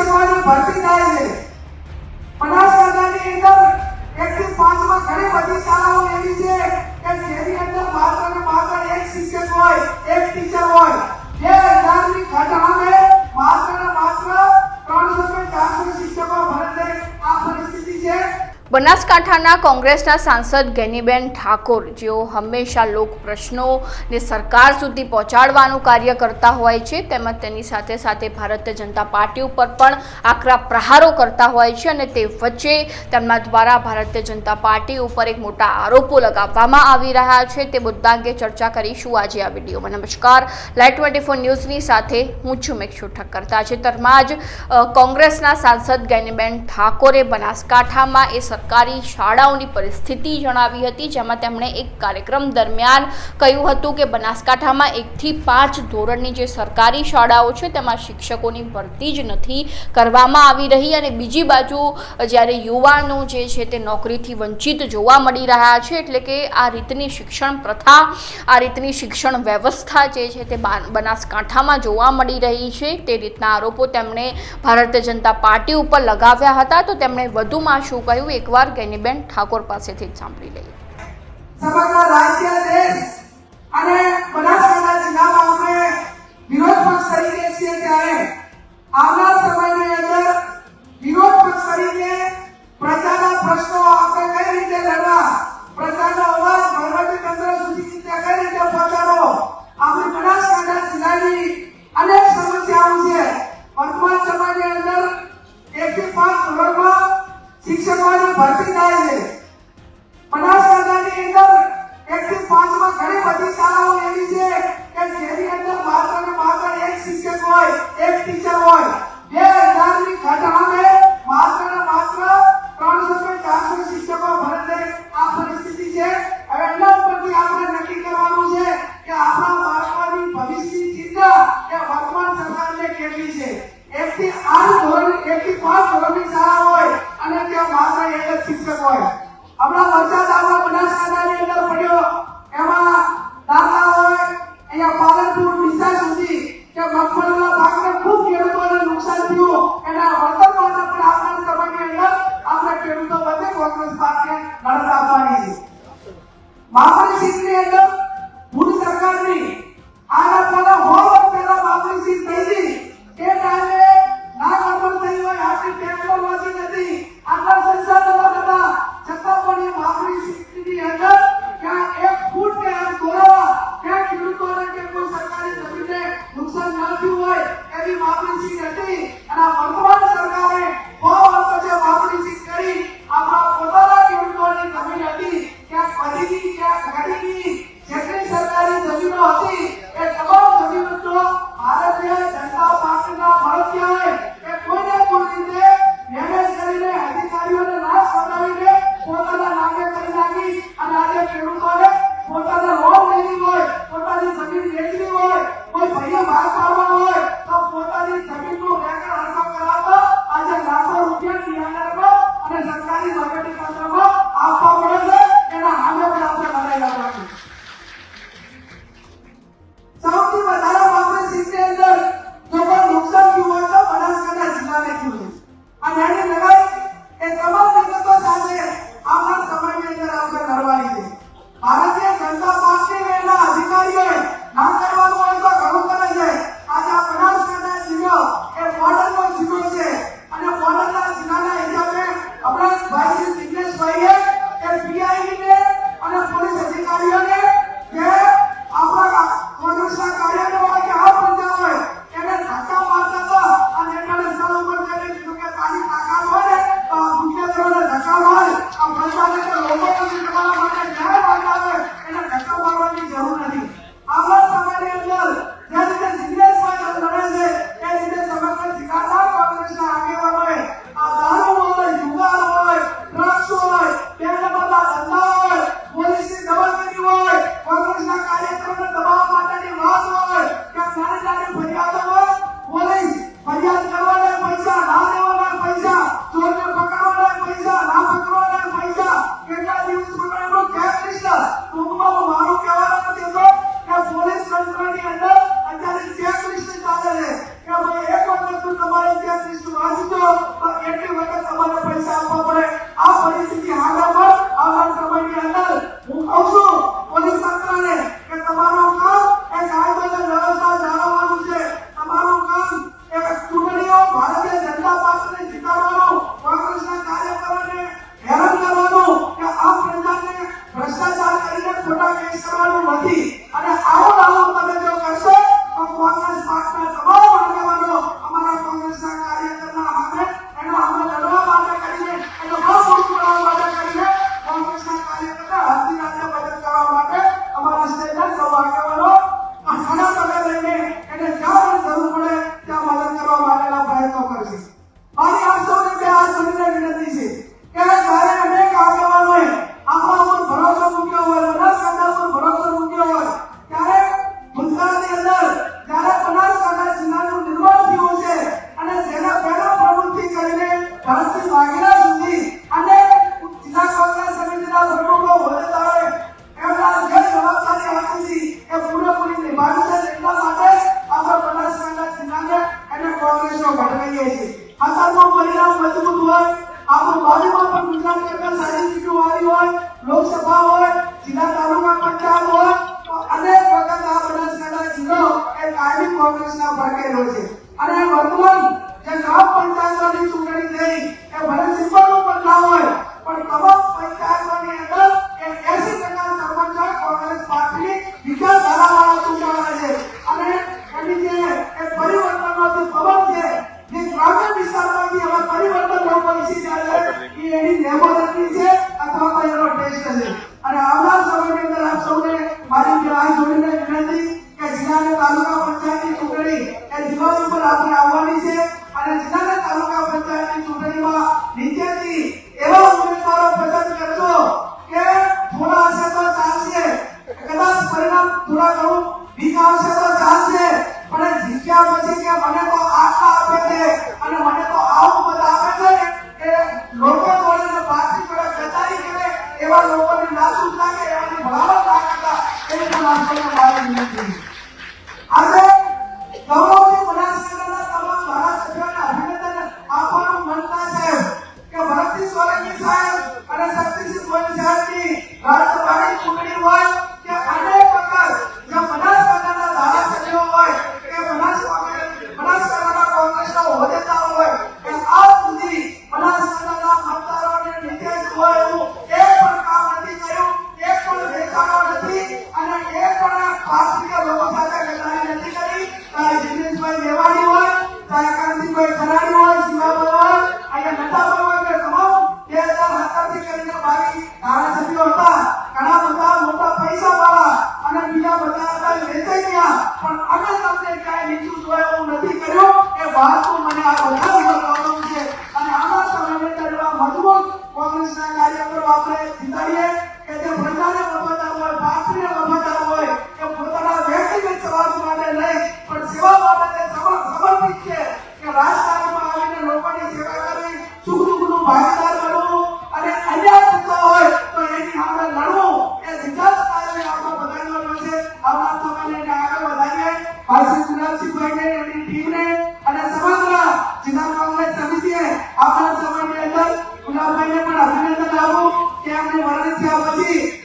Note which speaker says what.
Speaker 1: શિક્ષકોની ભરતી થાય છે. બનાસકાંઠાની અંદર એક થી પાંચમાં ઘણી બધી શાળાઓ એવી છે કે જેની અંદર માત્ર ને માત્ર એક શિક્ષક હોય, એક ટીચર હોય. જે હજારની ઘટાડે
Speaker 2: બનાસકાંઠાના કોંગ્રેસના સાંસદ ગેનીબેન ઠાકોર, જેઓ હંમેશા લોક પ્રશ્નોને સરકાર સુધી પહોંચાડવાનું કાર્ય કરતા હોય છે, તેમજ તેની સાથે સાથે ભારતીય જનતા પાર્ટી ઉપર પણ આકરા પ્રહારો કરતા હોય છે અને તે વચ્ચે તેમના દ્વારા ભારતીય જનતા પાર્ટી ઉપર એક મોટા આરોપો લગાવવામાં આવી રહ્યા છે. તે મુદ્દા અંગે ચર્ચા કરીશું આજે આ વિડીયોમાં. નમસ્કાર. લાઈટ ટ્વેન્ટી ફોર ન્યૂઝની સાથે હું છું મેક્ષુ ઠક્કર. તાજેતરમાં જ કોંગ્રેસના સાંસદ ગેનીબેન ઠાકોરે બનાસકાંઠામાં એ સરકારી શાળાઓની પરિસ્થિતિ જણાવી હતી, જેમાં તેમણે એક કાર્યક્રમ દરમિયાન કહ્યું હતું કે બનાસકાંઠામાં એકથી પાંચ ધોરણની જે સરકારી શાળાઓ છે, તેમાં શિક્ષકોની ભરતી જ નથી કરવામાં આવી રહી અને બીજી બાજુ જ્યારે યુવાનો જે છે તે નોકરીથી વંચિત જોવા મળી રહ્યા છે, એટલે કે આ રીતની શિક્ષણ પ્રથા, આ રીતની શિક્ષણ વ્યવસ્થા જે છે તે બનાસકાંઠામાં જોવા મળી રહી છે, તે રીતના આરોપો તેમણે ભારતીય જનતા પાર્ટી ઉપર લગાવ્યા હતા. તો તેમણે વધુમાં શું કહ્યું? એકવાર ગેનીબેન ઠાકોર પાસેથી સાંભળી લઈએ.
Speaker 1: સમગ્ર રાજ્ય દેશ અને શિક્ષક હોય હમણાં વરસાદ આપણા બનાસકાંઠાની અંદર પડ્યો. એમાં દાખલા હોય, અહીંયા પાલનપુર ડીસા સુધી કે મગફળીના પાકને ખૂબ ખેડૂતોને નુકસાન થયું. એના વર્તન માટે પણ આવનાર સમયની અંદર આપણે ખેડૂતો વચ્ચે કોંગ્રેસ પાર્ટીને લડત આપવાની છે. મહાપરિષદની અંદર કોંગ્રેસના ભાગેલો છે. અને વર્તમાન જે ગ્રામ પંચાયતોની ચૂંટણી થઈ, એ ભલે સિમ્બોલો પણ ના હોય, પણ તમામ પંચાયતોની એવા લોકોને નાસુક લાગે એવાની ભલામણ ના કરતા એ સમાજ બહાર નીકળી వాస్తవమని આપણને પણ અભિનંદન આપો. કે આપણે વરણી થયા